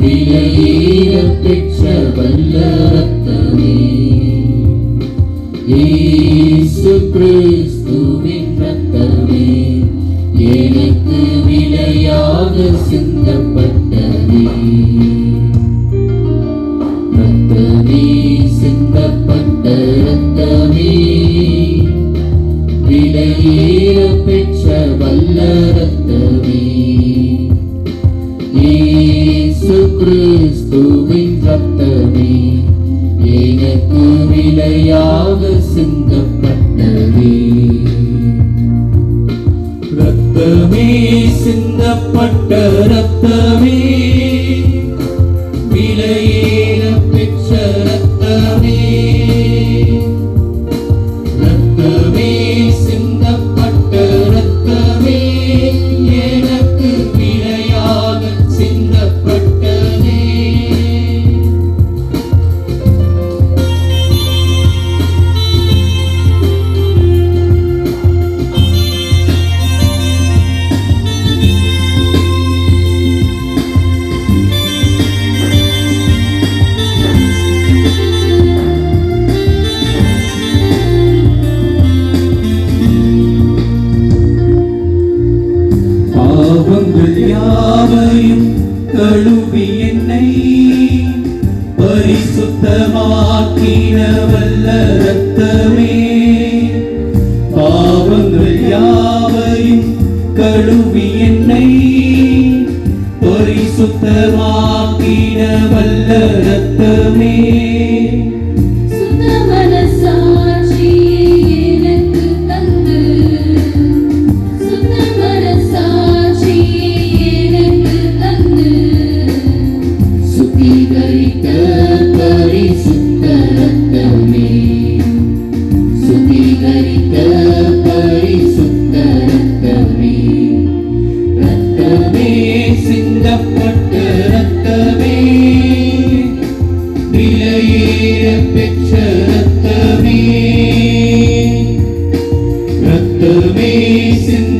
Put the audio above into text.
വിലയേല പെറ്റ വല്ലറത്തമേ യേശു ക്രിസ്തുവിൻ രക്തമേ എനിക്ക് വിലയാക സിന്ധപ്പെട്ടതേ രക്തമേ സിന്ധപ്പെട്ട രക്തമേ വിലയേ விலையாக சிந்தப்பட்டதே. ரத்தமே சிந்தப்பட்ட ரத்தமே கழுவி என்னை பரிசுத்தமாக்கின வல்ல ரத்தமே. பாவங்கள் யாவையும் கழுவி என்னை பரிசுத்தமாக்கின வல்ல ரத்தமே. ரத்தமே சிந்தப்பட்ட ரத்தமே விலையேற பெற்ற ரத்தமே ரத்தமே சிந்த